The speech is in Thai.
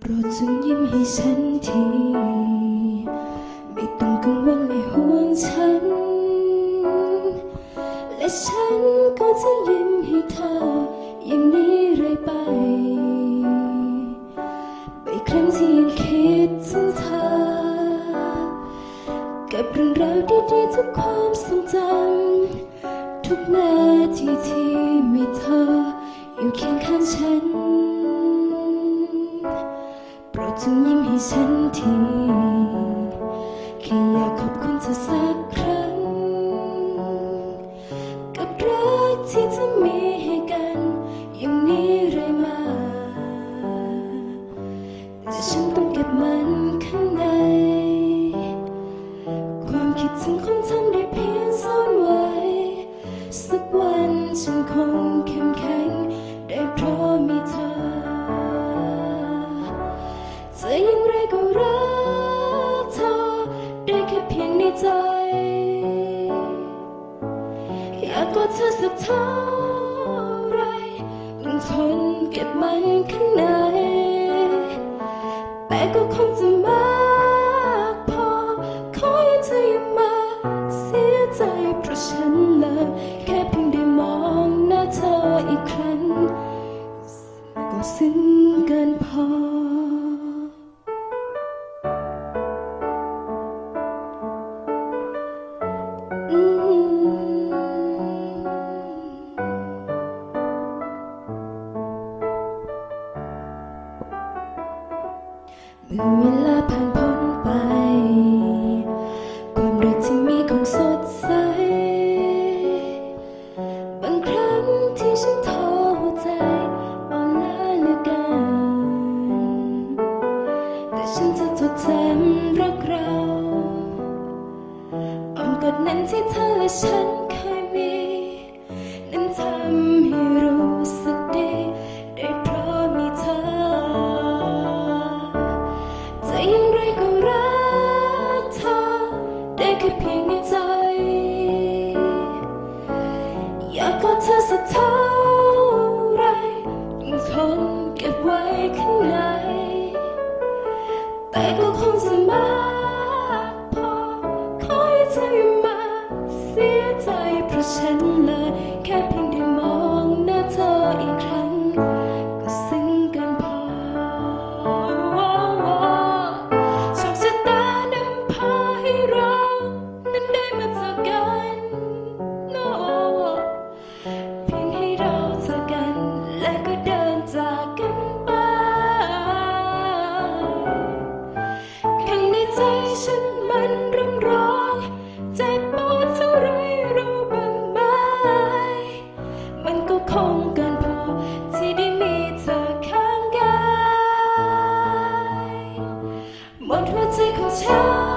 โปรดจงยิ้มให้ฉันที ไม่ต้องกังวลไม่ห่วงฉัน และฉันก็จะยิ้มให้เธอ อย่างนี้เรื่อยไป ไปครั้งที่ยังคิดถึงเธอ กับเรื่องราวดีๆทุกความทรงจำทุกนาทีที่มีเธอ อยู่เคียงข้างฉัน โปรดจงยิ้มให้ฉันทีากกอดเธอสักเท่าไรต้องทนเก็บมันข้างในแต่ก็คงจะมากพอขอให้เธออย่ามาเสียใจเพราะฉันเลยแค่เพียงได้มองหน้าเธออีกครั้งก็ซึ้งเกินพอ เมื่อเวลาผ่านพ้นไป ความรักที่มีคงสดใส บางครั้งที่ฉันท้อใจอ่อนล้าเหลือเกินแต่ฉันจะจดจำรักเราอ้อมกอดนั้นที่เธอและฉัน ได้แค่เพียงในใจ อยากกอดเธอสักเท่าไรต้องทนเก็บไว้ข้างใน แต่ก็คงจะมากพอขอให้เธออย่ามาเสียใจเพราะฉันเลยแค่เพียง หมดหั